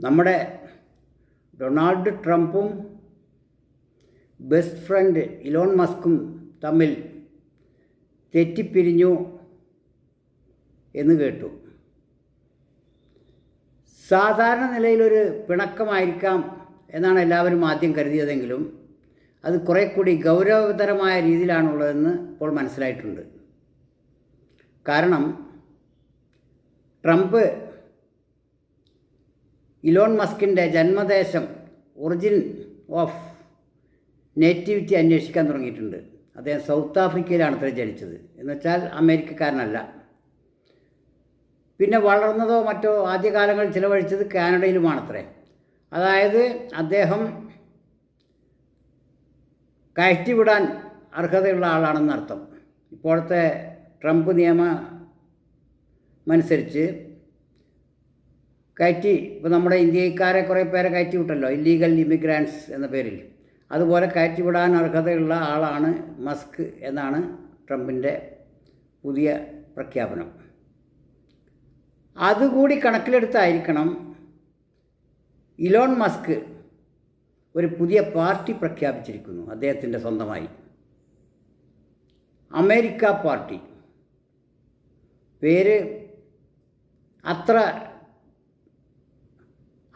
നമ്മുടെ ഡൊണാൾഡ് ട്രംപും best friend Elon മസ്കും തമ്മിൽ തെറ്റിപ്പിരിഞ്ഞു എന്ന് കേട്ടു. സാധാരണ നിലയിലൊരു പിണക്കമായിരിക്കാം എന്നാണ് എല്ലാവരും ആദ്യം കരുതിയതെങ്കിലും അത് കുറേ കൂടി ഗൗരവതരമായ രീതിയിലാണുള്ളതെന്ന് ഇപ്പോൾ മനസ്സിലായിട്ടുണ്ട്. കാരണം ട്രംപ് ഇലോൺ മസ്കിന്റെ ജന്മദേശം ഒറിജിൻ ഓഫ് നേറ്റിവിറ്റി അന്വേഷിക്കാൻ തുടങ്ങിയിട്ടുണ്ട്. അദ്ദേഹം സൗത്ത് ആഫ്രിക്കയിലാണ് അത്ര ജനിച്ചത്. എന്നുവെച്ചാൽ അമേരിക്കക്കാരനല്ല. പിന്നെ വളർന്നതോ മറ്റോ ആദ്യകാലങ്ങളിൽ ചിലവഴിച്ചത് കാനഡയിലുമാണത്രേ. അതായത് അദ്ദേഹം കയറ്റിവിടാൻ അർഹതയുള്ള ആളാണെന്നർത്ഥം. ഇപ്പോഴത്തെ ട്രംപ് നിയമം അനുസരിച്ച് കയറ്റി ഇപ്പോൾ നമ്മുടെ ഇന്ത്യക്കാരെ കുറേ പേരെ കയറ്റി വിട്ടല്ലോ ഇല്ലീഗൽ ഇമിഗ്രാൻസ് എന്ന പേരിൽ. അതുപോലെ കയറ്റി വിടാൻ അർഹതയുള്ള ആളാണ് മസ്ക് എന്നാണ് ട്രംപിന്റെ പുതിയ പ്രഖ്യാപനം. അതുകൂടി കണക്കിലെടുത്തായിരിക്കണം ഇലോൺ മസ്ക് ഒരു പുതിയ പാർട്ടി പ്രഖ്യാപിച്ചിരിക്കുന്നു അദ്ദേഹത്തിന്റെ സ്വന്തമായി. America party. പേര് അത്ര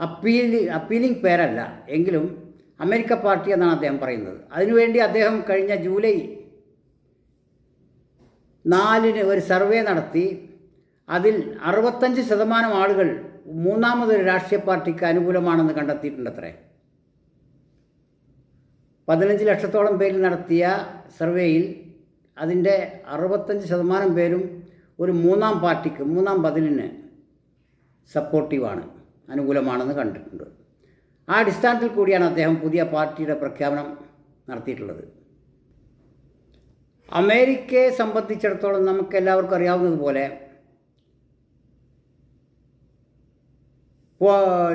അപ്പീൽ അപ്പീലിംഗ് പേരല്ല എങ്കിലും അമേരിക്ക പാർട്ടി എന്നാണ് അദ്ദേഹം പറയുന്നത്. അതിനുവേണ്ടി അദ്ദേഹം കഴിഞ്ഞ ജൂലൈ നാലിന് ഒരു സർവേ നടത്തി. അതിൽ അറുപത്തഞ്ച് ശതമാനം ആളുകൾ മൂന്നാമതൊരു രാഷ്ട്രീയ പാർട്ടിക്ക് അനുകൂലമാണെന്ന് കണ്ടെത്തിയിട്ടുണ്ടത്രേ. പതിനഞ്ച് ലക്ഷത്തോളം പേരിൽ നടത്തിയ സർവേയിൽ അതിന്റെ അറുപത്തഞ്ച് ശതമാനം പേരും ഒരു മൂന്നാം പാർട്ടിക്ക് മൂന്നാം ബദലിന് സപ്പോർട്ടീവാണ്. അനുകൂലമാണെന്ന് കണ്ടിട്ടുണ്ട്. ആ അടിസ്ഥാനത്തിൽ കൂടിയാണ് അദ്ദേഹം പുതിയ പാർട്ടിയുടെ പ്രഖ്യാപനം നടത്തിയിട്ടുള്ളത്. അമേരിക്കയെ സംബന്ധിച്ചിടത്തോളം നമുക്ക് എല്ലാവർക്കും അറിയാവുന്നതുപോലെ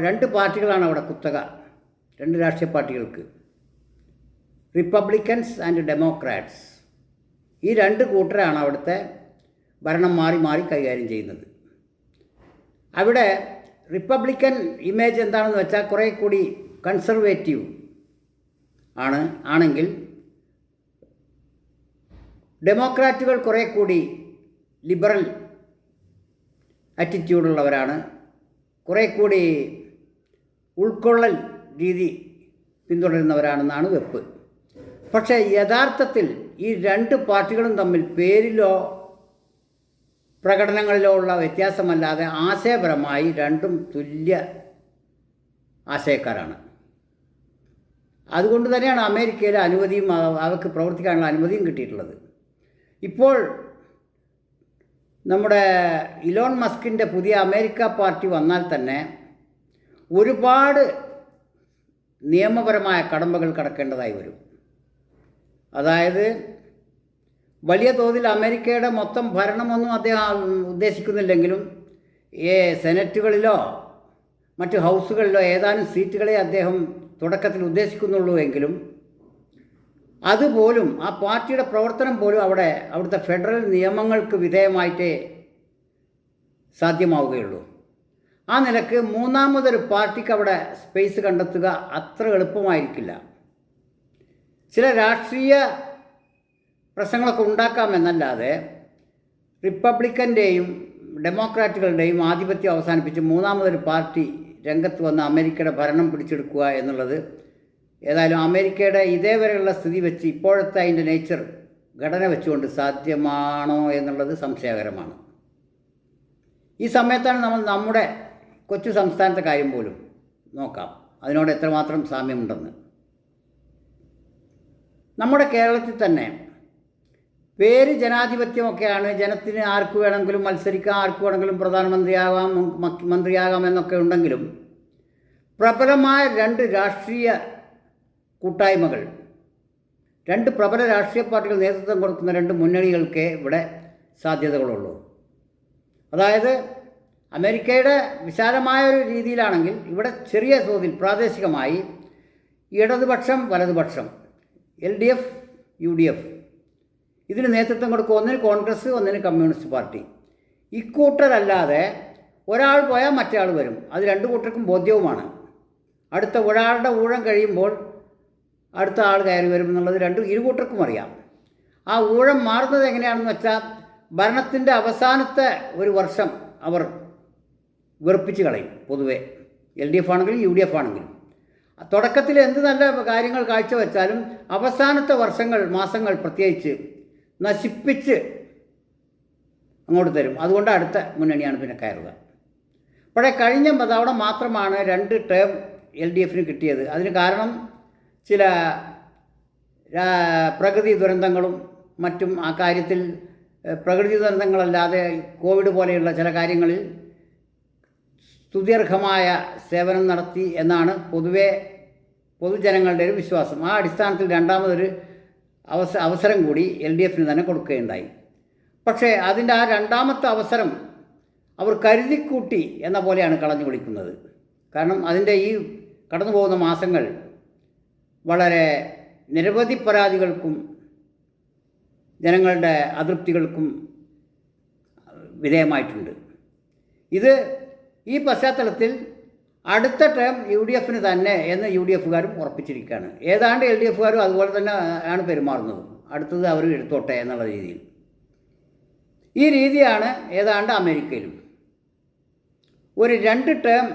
രണ്ട് പാർട്ടികളാണ് അവിടെ കുത്തക. രണ്ട് രാഷ്ട്രീയ പാർട്ടികൾക്ക്. റിപ്പബ്ലിക്കൻസ് ആൻഡ് ഡെമോക്രാറ്റ്സ് ഈ രണ്ട് കൂട്ടരാണ് അവിടുത്തെ ഭരണം മാറി മാറി കൈകാര്യം ചെയ്യുന്നത്. അവിടെ റിപ്പബ്ലിക്കൻ ഇമേജ് എന്താണെന്ന് വെച്ചാൽ കുറേ കൂടി കൺസർവേറ്റീവ് ആണ്. ആണെങ്കിൽ ഡെമോക്രാറ്റുകൾ കുറേ കൂടി ലിബറൽ ആറ്റിറ്റ്യൂഡുള്ളവരാണ് കുറേ കൂടി ഉൾക്കൊള്ളൽ രീതി പിന്തുടരുന്നവരാണെന്നാണ് വെപ്പ്. പക്ഷേ യഥാർത്ഥത്തിൽ ഈ രണ്ട് പാർട്ടികളും തമ്മിൽ പേരിലോ പ്രകടനങ്ങളിലോ ഉള്ള വ്യത്യാസമല്ലാതെ ആശയപരമായി രണ്ടും തുല്യ ആശയക്കാരാണ്. അതുകൊണ്ട് തന്നെയാണ് അമേരിക്കയിലെ അനുമതിയും അവർക്ക് പ്രവർത്തിക്കാനുള്ള അനുമതിയും കിട്ടിയിട്ടുള്ളത്. ഇപ്പോൾ നമ്മുടെ ഇലോൺ മസ്കിന്റെ പുതിയ അമേരിക്ക പാർട്ടി വന്നാൽ തന്നെ ഒരുപാട് നിയമപരമായ കടമ്പകൾ കടക്കേണ്ടതായി വരും. അതായത് വലിയ തോതിൽ അമേരിക്കയുടെ മൊത്തം ഭരണമൊന്നും അദ്ദേഹം ഉദ്ദേശിക്കുന്നില്ലെങ്കിലും ഏ സെനറ്റുകളിലോ മറ്റ് ഹൗസുകളിലോ ഏതാനും സീറ്റുകളെ അദ്ദേഹം തുടക്കത്തിൽ ഉദ്ദേശിക്കുന്നുള്ളൂ എങ്കിലും അതുപോലും ആ പാർട്ടിയുടെ പ്രവർത്തനം പോലും അവിടെ അവിടുത്തെ ഫെഡറൽ നിയമങ്ങൾക്ക് വിധേയമായിട്ടേ സാധ്യമാവുകയുള്ളൂ. ആ നിലയ്ക്ക് മൂന്നാമതൊരു പാർട്ടിക്ക് അവിടെ സ്പേസ് കണ്ടെത്തുക അത്ര എളുപ്പമായിരിക്കില്ല. ചില രാഷ്ട്രീയ പ്രശ്നങ്ങളൊക്കെ ഉണ്ടാക്കാമെന്നല്ലാതെ റിപ്പബ്ലിക്കന്റെയും ഡെമോക്രാറ്റുകളുടെയും ആധിപത്യം അവസാനിപ്പിച്ച് മൂന്നാമതൊരു പാർട്ടി രംഗത്ത് വന്ന് അമേരിക്കയുടെ ഭരണം പിടിച്ചെടുക്കുക എന്നുള്ളത് ഏതായാലും അമേരിക്കയുടെ ഇതേവരെയുള്ള സ്ഥിതി വെച്ച് ഇപ്പോഴത്തെ അതിന്റെ നേച്ചർ ഘടന വെച്ചുകൊണ്ട് സാധ്യമാണോ എന്നുള്ളത് സംശയകരമാണ്. ഈ സമയത്താണ് നമ്മൾ നമ്മുടെ കൊച്ചു സംസ്ഥാനത്തെ കാര്യം പോലും നോക്കാം. അതിനോട് എത്രമാത്രം സാമ്യമുണ്ടെന്ന്. നമ്മുടെ കേരളത്തിൽ തന്നെ പേര് ജനാധിപത്യമൊക്കെയാണ്. ജനത്തിന് ആർക്ക് വേണമെങ്കിലും മത്സരിക്കാം ആർക്ക് വേണമെങ്കിലും പ്രധാനമന്ത്രിയാകാം മന്ത്രിയാകാം എന്നൊക്കെ ഉണ്ടെങ്കിലും പ്രബലമായ രണ്ട് രാഷ്ട്രീയ കൂട്ടായ്മകൾ രണ്ട് പ്രബല രാഷ്ട്രീയ പാർട്ടികൾ നേതൃത്വം കൊടുക്കുന്ന രണ്ട് മുന്നണികൾക്കേ ഇവിടെ സാധ്യതകളുള്ളൂ. അതായത് അമേരിക്കയുടെ വിശാലമായ ഒരു രീതിയിലാണെങ്കിൽ ഇവിടെ ചെറിയ തോതിൽ പ്രാദേശികമായി ഇടതുപക്ഷം വലതുപക്ഷം L D F U D F ഇതിന് നേതൃത്വം കൊടുക്കും. ഒന്നിന് കോൺഗ്രസ് ഒന്നിന് കമ്മ്യൂണിസ്റ്റ് പാർട്ടി. ഇക്കൂട്ടരല്ലാതെ ഒരാൾ പോയാൽ മറ്റേ ആൾ വരും. അത് രണ്ടു കൂട്ടർക്കും ബോധ്യവുമാണ്. അടുത്ത ഒരാളുടെ ഊഴം കഴിയുമ്പോൾ അടുത്ത ആൾ കയറി വരും എന്നുള്ളത് രണ്ട് ഇരു കൂട്ടർക്കും അറിയാം. ആ ഊഴം മാറുന്നത് എങ്ങനെയാണെന്ന് വെച്ചാൽ ഭരണത്തിന്റെ അവസാനത്തെ ഒരു വർഷം അവർ വെറുപ്പിച്ച് കളയും പൊതുവെ. എൽ ഡി എഫ് ആണെങ്കിലും യു ഡി എഫ് ആണെങ്കിലും. തുടക്കത്തിൽ എന്ത് നല്ല കാര്യങ്ങൾ കാഴ്ചവെച്ചാലും അവസാനത്തെ വർഷങ്ങൾ മാസങ്ങൾ പ്രത്യേകിച്ച് നശിപ്പിച്ച് അങ്ങോട്ട് തരും. അതുകൊണ്ട് അടുത്ത മുന്നണിയാണ് പിന്നെ കയറുക. പക്ഷേ കഴിഞ്ഞ തവണ മാത്രമാണ് രണ്ട് ടേം എൽ ഡി എഫിന് കിട്ടിയത്. അതിന് കാരണം ചില പ്രകൃതി ദുരന്തങ്ങളും മറ്റും ആ കാര്യത്തിൽ പ്രകൃതി ദുരന്തങ്ങളല്ലാതെ കോവിഡ് പോലെയുള്ള ചില കാര്യങ്ങളിൽ സുദീർഘമായ സേവനം നടത്തി എന്നാണ് പൊതുവെ പൊതുജനങ്ങളുടെ ഒരു വിശ്വാസം. ആ അടിസ്ഥാനത്തിൽ രണ്ടാമതൊരു അവസ അവസരം കൂടി എൽ ഡി എഫിന് തന്നെ കൊടുക്കുകയുണ്ടായി. പക്ഷേ അതിന്റെ ആ രണ്ടാമത്തെ അവസരം അവർ കരുതിക്കൂട്ടി എന്ന പോലെയാണ് കളഞ്ഞു കുളിക്കുന്നത് കാരണം അതിന്റെ ഈ കടന്നു പോകുന്ന മാസങ്ങൾ വളരെ നിരവധി പരാതികൾക്കും ജനങ്ങളുടെ അതൃപ്തികൾക്കും വിധേയമായിട്ടുണ്ട്. ഇത് ഈ പശ്ചാത്തലത്തിൽ അടുത്ത ടേം യു ഡി എഫിന് തന്നെ എന്ന് യു ഡി എഫുകാരും ഉറപ്പിച്ചിരിക്കുകയാണ്. ഏതാണ്ട് എൽ ഡി എഫുകാരും അതുപോലെ തന്നെ ആണ് പെരുമാറുന്നത്. അടുത്തത് അവർ എടുത്തോട്ടെ എന്നുള്ള രീതിയിൽ. ഈ രീതിയാണ് ഏതാണ്ട് അമേരിക്കയിലും. ഒരു രണ്ട് ടേം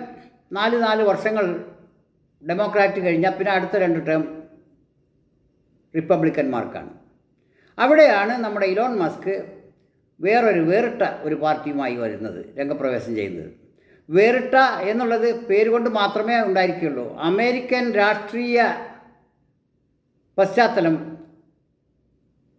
നാല് നാല് വർഷങ്ങൾ ഡെമോക്രാറ്റ് കഴിഞ്ഞാൽ പിന്നെ അടുത്ത രണ്ട് ടേം റിപ്പബ്ലിക്കന്മാർക്കാണ്. അവിടെയാണ് നമ്മുടെ ഇലോൺ മസ്ക് വേറൊരു വേറിട്ട ഒരു പാർട്ടിയുമായി വരുന്നത് രംഗപ്രവേശം ചെയ്യുന്നത്. വേറിട്ട എന്നുള്ളത് പേരുകൊണ്ട് മാത്രമേ ഉണ്ടായിരിക്കുകയുള്ളൂ അമേരിക്കൻ രാഷ്ട്രീയ പശ്ചാത്തലം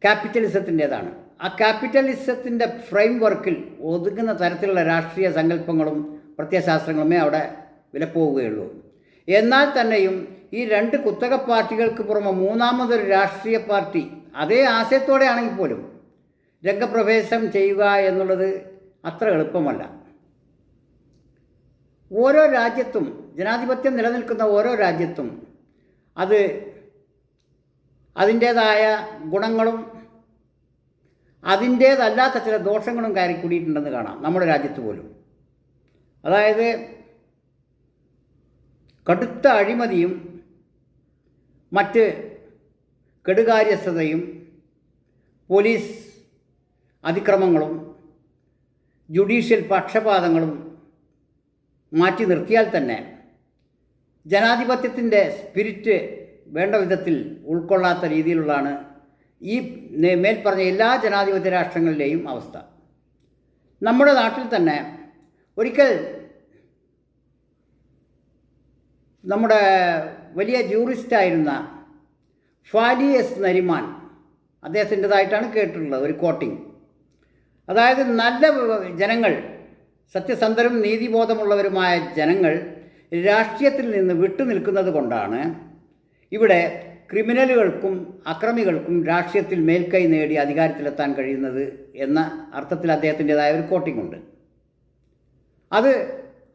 ക്യാപിറ്റലിസത്തിന്റേതാണ്. ആ ക്യാപിറ്റലിസത്തിന്റെ ഫ്രെയിം വർക്കിൽ ഒതുങ്ങുന്ന തരത്തിലുള്ള രാഷ്ട്രീയ സങ്കല്പങ്ങളും പ്രത്യയശാസ്ത്രങ്ങളുമേ അവിടെ വിലപ്പോവുകയുള്ളൂ. എന്നാൽ തന്നെയും ഈ രണ്ട് കുത്തക പാർട്ടികൾക്ക് പുറമെ മൂന്നാമതൊരു രാഷ്ട്രീയ പാർട്ടി അതേ ആശയത്തോടെയാണെങ്കിൽ പോലും രംഗപ്രവേശം ചെയ്യുക എന്നുള്ളത് അത്ര എളുപ്പമല്ല. ഓരോ രാജ്യത്തും ജനാധിപത്യം നിലനിൽക്കുന്ന ഓരോ രാജ്യത്തും അത് അതിന്റേതായ ഗുണങ്ങളും അതിന്റേതല്ലാത്ത ചില ദോഷങ്ങളും കയറി കൂടിയിട്ടുണ്ടെന്ന് കാണാം നമ്മുടെ രാജ്യത്ത് പോലും. അതായത് കടുത്ത അഴിമതിയും മറ്റ് കെടുകാര്യസ്ഥതയും പോലീസ് അതിക്രമങ്ങളും ജുഡീഷ്യൽ പക്ഷപാതങ്ങളും മാറ്റി നിർത്തിയാൽ തന്നെ ജനാധിപത്യത്തിന്റെ സ്പിരിറ്റ് വേണ്ട വിധത്തിൽ ഉൾക്കൊള്ളാത്ത രീതിയിലുള്ളതാണ് ഈ മേൽപ്പറഞ്ഞ എല്ലാ ജനാധിപത്യ രാഷ്ട്രങ്ങളിലെയും അവസ്ഥ. നമ്മുടെ നാട്ടിൽ തന്നെ ഒരിക്കൽ നമ്മുടെ വലിയ ജൂറിസ്റ്റായിരുന്ന ഫാലി എസ് നരിമാൻ അദ്ദേഹത്തിന്റെതായിട്ടാണ് കേട്ടിട്ടുള്ളത് ഒരു കോട്ടിങ്. അതായത് നല്ല ജനങ്ങൾ സത്യസന്ധരും നീതിബോധമുള്ളവരുമായ ജനങ്ങൾ രാഷ്ട്രീയത്തിൽ നിന്ന് വിട്ടു നിൽക്കുന്നത് കൊണ്ടാണ് ഇവിടെ ക്രിമിനലുകൾക്കും അക്രമികൾക്കും രാഷ്ട്രീയത്തിൽ മേൽക്കൈ നേടി അധികാരത്തിലെത്താൻ കഴിയുന്നത് എന്ന അർത്ഥത്തിൽ അദ്ദേഹത്തിന്റെതായ ഒരു കോട്ടിംഗ് ഉണ്ട്. അത്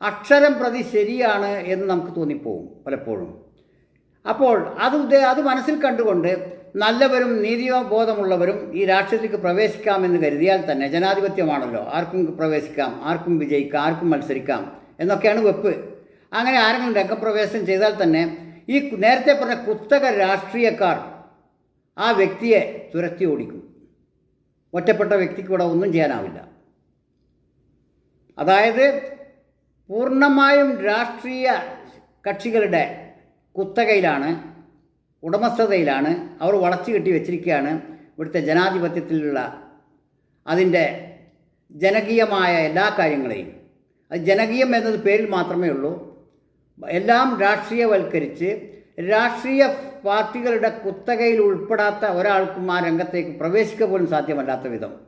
അക്ഷരം പ്രതി ശരിയാണ് എന്ന് നമുക്ക് തോന്നിപ്പോവും പലപ്പോഴും. അപ്പോൾ അത് അത് മനസ്സിൽ കണ്ടുകൊണ്ട് നല്ലവരും നീതിബോധമുള്ളവരും ഈ രാഷ്ട്രീയത്തിലേക്ക് പ്രവേശിക്കാമെന്ന് കരുതിയാൽ തന്നെ ജനാധിപത്യമാണല്ലോ. ആർക്കും പ്രവേശിക്കാം ആർക്കും വിജയിക്കാം ആർക്കും മത്സരിക്കാം എന്നൊക്കെയാണ് വെപ്പ്. അങ്ങനെ ആരെങ്കിലും രംഗപ്രവേശം ചെയ്താൽ തന്നെ ഈ നേരത്തെ പറഞ്ഞ കുത്തക രാഷ്ട്രീയക്കാർ ആ വ്യക്തിയെ തുരത്തി ഓടിക്കും. ഒറ്റപ്പെട്ട വ്യക്തിക്ക് ഇവിടെ ഒന്നും ചെയ്യാനാവില്ല. അതായത് പൂർണമായും രാഷ്ട്രീയ കക്ഷികളുടെ കുത്തകയിലാണ് ഉടമസ്ഥതയിലാണ്. അവർ വളച്ചു കെട്ടി വെച്ചിരിക്കുകയാണ് ഇവിടുത്തെ ജനാധിപത്യത്തിലുള്ള അതിന്റെ ജനകീയമായ എല്ലാ കാര്യങ്ങളെയും. അത് ജനകീയം എന്നത് പേരിൽ മാത്രമേ ഉള്ളൂ. എല്ലാം രാഷ്ട്രീയവൽക്കരിച്ച് രാഷ്ട്രീയ പാർട്ടികളുടെ കുത്തകയിൽ ഉൾപ്പെടാത്ത ഒരാൾക്കും ആ രംഗത്തേക്ക് പ്രവേശിക്കുക പോലും സാധ്യമല്ലാത്ത വിധം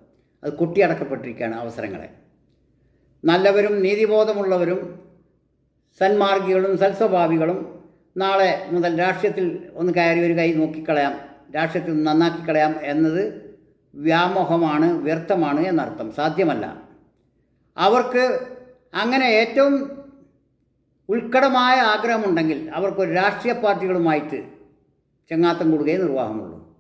അത് കുട്ടിയടക്കപ്പെട്ടിരിക്കുകയാണ് അവസരങ്ങളെ. നല്ലവരും നീതിബോധമുള്ളവരും സന്മാർഗികളും സൽസ്വഭാവികളും നാളെ മുതൽ രാഷ്ട്രീയത്തിൽ ഒന്ന് കയറി ഒരു കൈ നോക്കിക്കളയാം. രാഷ്ട്രീയത്തിൽ നന്നാക്കി നന്നാക്കിക്കളയാം എന്നത് വ്യാമോഹമാണ് വ്യർത്ഥമാണ് എന്നർത്ഥം. സാധ്യമല്ല. അവർക്ക് അങ്ങനെ ഏറ്റവും ഉൾക്കടമായ ആഗ്രഹമുണ്ടെങ്കിൽ അവർക്കൊരു രാഷ്ട്രീയ പാർട്ടികളുമായിട്ട് ചങ്ങാത്തം കൂടുകയേ നിർവാഹമുള്ളൂ.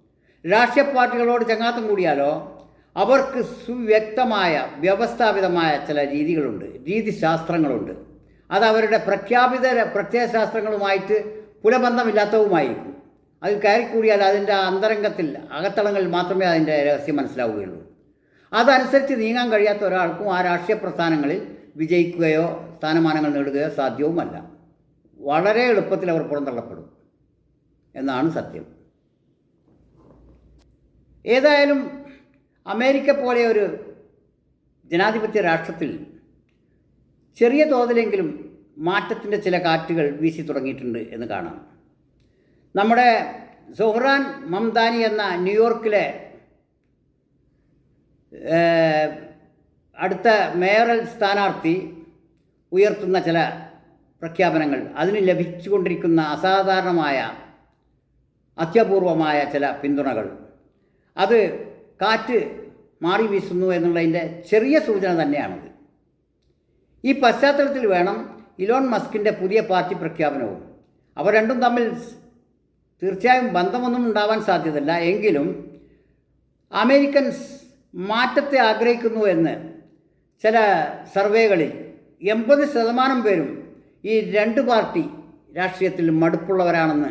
രാഷ്ട്രീയ പാർട്ടികളോട് ചങ്ങാത്തം കൂടിയാലോ അവർക്ക് സുവ്യക്തമായ വ്യവസ്ഥാപിതമായ ചില രീതികളുണ്ട്. രീതിശാസ്ത്രങ്ങളുണ്ട്. അത് അവരുടെ പ്രഖ്യാപിത പ്രത്യയശാസ്ത്രങ്ങളുമായിട്ട് പുലബന്ധമില്ലാത്തവുമായിരിക്കും അതിൽ കയറിക്കൂടിയാൽ അതിന്റെ അന്തരംഗത്തിൽ അകത്തളങ്ങളിൽ മാത്രമേ അതിന്റെ രഹസ്യം മനസ്സിലാവുകയുള്ളൂ. അതനുസരിച്ച് നീങ്ങാൻ കഴിയാത്ത ഒരാൾക്കും ആ രാഷ്ട്രീയ പ്രസ്ഥാനങ്ങളിൽ വിജയിക്കുകയോ സ്ഥാനമാനങ്ങൾ നേടുകയോ സാധ്യവുമല്ല. വളരെ എളുപ്പത്തിൽ അവർ പുറന്തള്ളപ്പെടും എന്നാണ് സത്യം. ഏതായാലും അമേരിക്ക പോലെ ഒരു ജനാധിപത്യ രാഷ്ട്രത്തിൽ ചെറിയ തോതിലെങ്കിലും മാറ്റത്തിന്റെ ചില കാറ്റുകൾ വീശി തുടങ്ങിയിട്ടുണ്ട് എന്ന് കാണാം. നമ്മുടെ സുഹ്റാൻ മംദാനി എന്ന ന്യൂയോർക്കിലെ അടുത്ത മേയറൽ സ്ഥാനാർത്ഥി ഉയർത്തുന്ന ചില പ്രഖ്യാപനങ്ങൾ. അതിന് ലഭിച്ചുകൊണ്ടിരിക്കുന്ന അസാധാരണമായ അത്യപൂർവമായ ചില പിന്തുണകൾ. അത് കാറ്റ് മാറി വീശുന്നു എന്നുള്ളതിന്റെ ചെറിയ സൂചന തന്നെയാണത്. ഈ പശ്ചാത്തലത്തിൽ വേണം ഇലോൺ മസ്കിന്റെ പുതിയ പാർട്ടി പ്രഖ്യാപനവും. അവ രണ്ടും തമ്മിൽ തീർച്ചയായും ബന്ധമൊന്നും ഉണ്ടാവാൻ സാധ്യതയില്ല. എങ്കിലും അമേരിക്കൻസ് മാറ്റത്തെ ആഗ്രഹിക്കുന്നു എന്ന് ചില സർവേകളിൽ എൺപത് ശതമാനം പേരും ഈ രണ്ട് പാർട്ടി രാഷ്ട്രീയത്തിൽ മടുപ്പുള്ളവരാണെന്ന്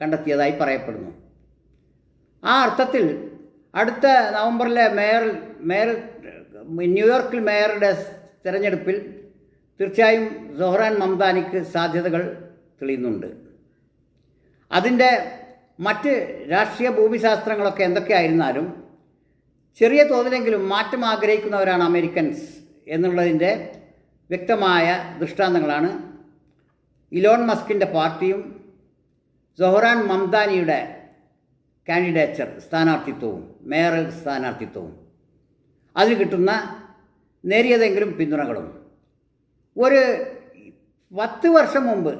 കണ്ടെത്തിയതായി പറയപ്പെടുന്നു. ആ അർത്ഥത്തിൽ അടുത്ത നവംബറിലെ മേയർ മേയർ ന്യൂയോർക്കിൽ മേയറുടെ തിരഞ്ഞെടുപ്പിൽ തീർച്ചയായും സൊഹ്റാൻ മംദാനിക്ക് സാധ്യതകൾ തെളിയുന്നുണ്ട്. അതിന്റെ മറ്റ് രാഷ്ട്രീയ ഭൂമിശാസ്ത്രങ്ങളൊക്കെ എന്തൊക്കെയായിരുന്നാലും ചെറിയ തോതിലെങ്കിലും മാറ്റം ആഗ്രഹിക്കുന്നവരാണ് അമേരിക്കൻസ് എന്നുള്ളതിന്റെ വ്യക്തമായ ദൃഷ്ടാന്തങ്ങളാണ് ഇലോൺ മസ്കിന്റെ പാർട്ടിയും സൊഹ്റാൻ മംദാനിയുടെ കാൻഡിഡേച്ചർ സ്ഥാനാർത്ഥിത്വവും മേയറൽ സ്ഥാനാർത്ഥിത്വവും. അതിന് കിട്ടുന്ന നേരിയതെങ്കിലും പിന്തുണകളും. ഒരു പത്ത് വർഷം മുമ്പ്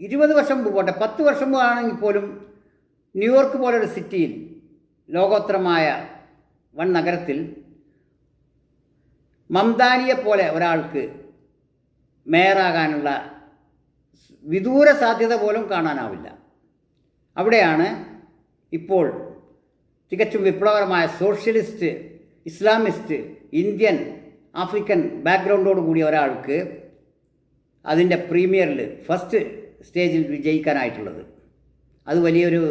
ഇരുപത് വർഷം മുമ്പ് പോട്ടെ പത്ത് വർഷം മുമ്പ് ആണെങ്കിൽ പോലും ന്യൂയോർക്ക് പോലൊരു സിറ്റിയിൽ ലോകോത്തരമായ വൺ നഗരത്തിൽ മംദാനിയെ പോലെ ഒരാൾക്ക് മേയറാകാനുള്ള വിദൂര സാധ്യത പോലും കാണാനാവില്ല. അവിടെയാണ് ഇപ്പോൾ തികച്ചും വിപ്ലവകരമായ സോഷ്യലിസ്റ്റ് ഇസ്ലാമിസ്റ്റ് ഇന്ത്യൻ ആഫ്രിക്കൻ ബാക്ക്ഗ്രൗണ്ടോട് കൂടിയ ഒരാൾക്ക് അതിന്റെ പ്രീമിയറിൽ ഫസ്റ്റ് സ്റ്റേജിൽ വിജയിക്കാനായിട്ടുള്ളത്. അത് വലിയൊരു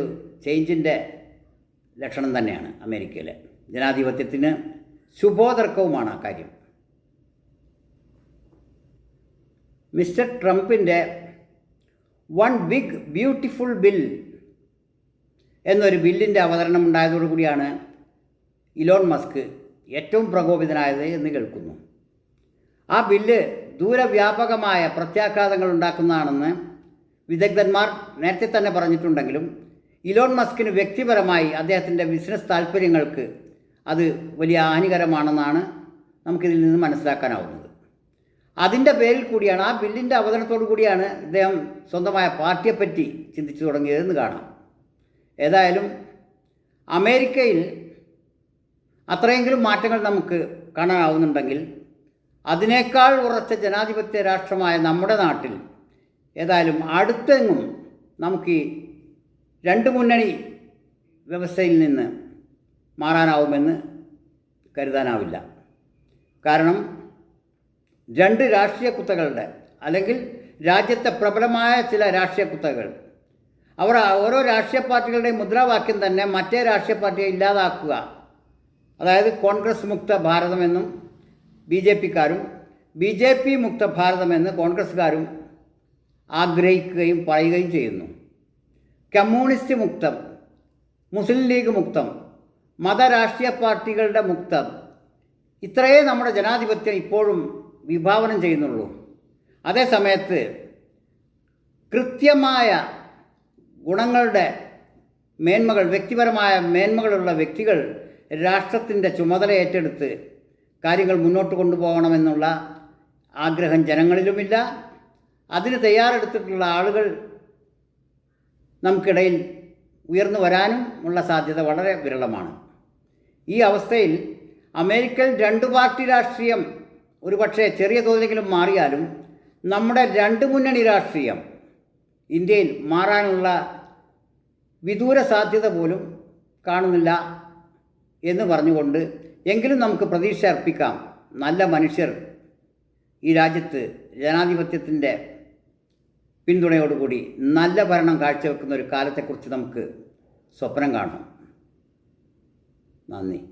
ചേഞ്ചിന്റെ ലക്ഷണം തന്നെയാണ് അമേരിക്കയിലെ. ജനാധിപത്യത്തിന് ശുഭോതർക്കവുമാണ് ആ കാര്യം. മിസ്റ്റർ ട്രംപിന്റെ വൺ ബിഗ് ബ്യൂട്ടിഫുൾ ബിൽ എന്നൊരു ബില്ലിന്റെ അവതരണം ഉണ്ടായതോടുകൂടിയാണ് ഇലോൺ മസ്ക് ഏറ്റവും പ്രകോപിതനായത് എന്ന് കേൾക്കുന്നു. ആ ബില്ല് ദൂരവ്യാപകമായ പ്രത്യാഘാതങ്ങൾ ഉണ്ടാക്കുന്നതാണെന്ന് വിദഗ്ധന്മാർ നേരത്തെ തന്നെ പറഞ്ഞിട്ടുണ്ടെങ്കിലും ഇലോൺ മസ്കിന് വ്യക്തിപരമായി അദ്ദേഹത്തിന്റെ ബിസിനസ് താല്പര്യങ്ങൾക്ക് അത് വലിയ ഹാനികരമാണെന്നാണ് നമുക്കിതിൽ നിന്ന് മനസ്സിലാക്കാനാവുന്നത്. അതിന്റെ പേരിൽ കൂടിയാണ് ആ ബില്ലിന്റെ അവതരണത്തോടു കൂടിയാണ് ഇദ്ദേഹം സ്വന്തമായ പാർട്ടിയെപ്പറ്റി ചിന്തിച്ചു തുടങ്ങിയതെന്ന് കാണാം. ഏതായാലും അമേരിക്കയിൽ അത്രയെങ്കിലും മാറ്റങ്ങൾ നമുക്ക് കാണാനാവുന്നുണ്ടെങ്കിൽ അതിനേക്കാൾ ഉറച്ച ജനാധിപത്യ രാഷ്ട്രമായ നമ്മുടെ നാട്ടിൽ ഏതായാലും അടുത്തെങ്ങും നമുക്ക് ഈ രണ്ട് മുന്നണി വ്യവസ്ഥയിൽ നിന്ന് മാറാനാവുമെന്ന് കരുതാനാവില്ല. കാരണം രണ്ട് രാഷ്ട്രീയ കുത്തകളുടെ അല്ലെങ്കിൽ രാജ്യത്തെ പ്രബലമായ ചില രാഷ്ട്രീയ കുത്തകൾ അവർ ഓരോ രാഷ്ട്രീയ പാർട്ടികളുടെയും മുദ്രാവാക്യം തന്നെ മറ്റേ രാഷ്ട്രീയ പാർട്ടിയെ ഇല്ലാതാക്കുക അതായത് കോൺഗ്രസ് മുക്ത ഭാരതമെന്നും ബി ജെ പിക്കാരും ബി ജെ പി മുക്ത ഭാരതമെന്ന് കോൺഗ്രസ്സുകാരും ആഗ്രഹിക്കുകയും പറയുകയും ചെയ്യുന്നു. കമ്മ്യൂണിസ്റ്റ് മുക്തം മുസ്ലിം ലീഗ് മുക്തം മതരാഷ്ട്രീയ പാർട്ടികളുടെ മുക്തം ഇത്രയേ നമ്മുടെ ജനാധിപത്യം ഇപ്പോഴും വിഭാവനം ചെയ്യുന്നുള്ളൂ. അതേ സമയത്ത് കൃത്യമായ ഗുണങ്ങളുടെ മേന്മകൾ വ്യക്തിപരമായ മേന്മകളുള്ള വ്യക്തികൾ രാഷ്ട്രത്തിന്റെ ചുമതല ഏറ്റെടുത്ത് കാര്യങ്ങൾ മുന്നോട്ട് കൊണ്ടുപോകണമെന്നുള്ള ആഗ്രഹം ജനങ്ങളിലുമില്ല. അതിന് തയ്യാറെടുത്തിട്ടുള്ള ആളുകൾ നമുക്കിടയിൽ ഉയർന്നു വരാനും ഉള്ള സാധ്യത വളരെ വിരളമാണ്. ഈ അവസ്ഥയിൽ അമേരിക്കയിൽ രണ്ടു പാർട്ടി രാഷ്ട്രീയം ഒരുപക്ഷെ ചെറിയ തോതിലെങ്കിലും മാറിയാലും നമ്മുടെ രണ്ട് മുന്നണി രാഷ്ട്രീയം ഇന്ത്യയിൽ മാറാനുള്ള വിദൂര സാധ്യത പോലും കാണുന്നില്ല. എന്ന് പറഞ്ഞുകൊണ്ട് എങ്കിലും നമുക്ക് പ്രതീക്ഷ അർപ്പിക്കാം. നല്ല മനുഷ്യർ ഈ രാജ്യത്ത് ജനാധിപത്യത്തിന്റെ പിന്തുണയോടുകൂടി നല്ല ഭരണം കാഴ്ചവെക്കുന്ന ഒരു കാലത്തെക്കുറിച്ച് നമുക്ക് സ്വപ്നം കാണാം. നന്ദി.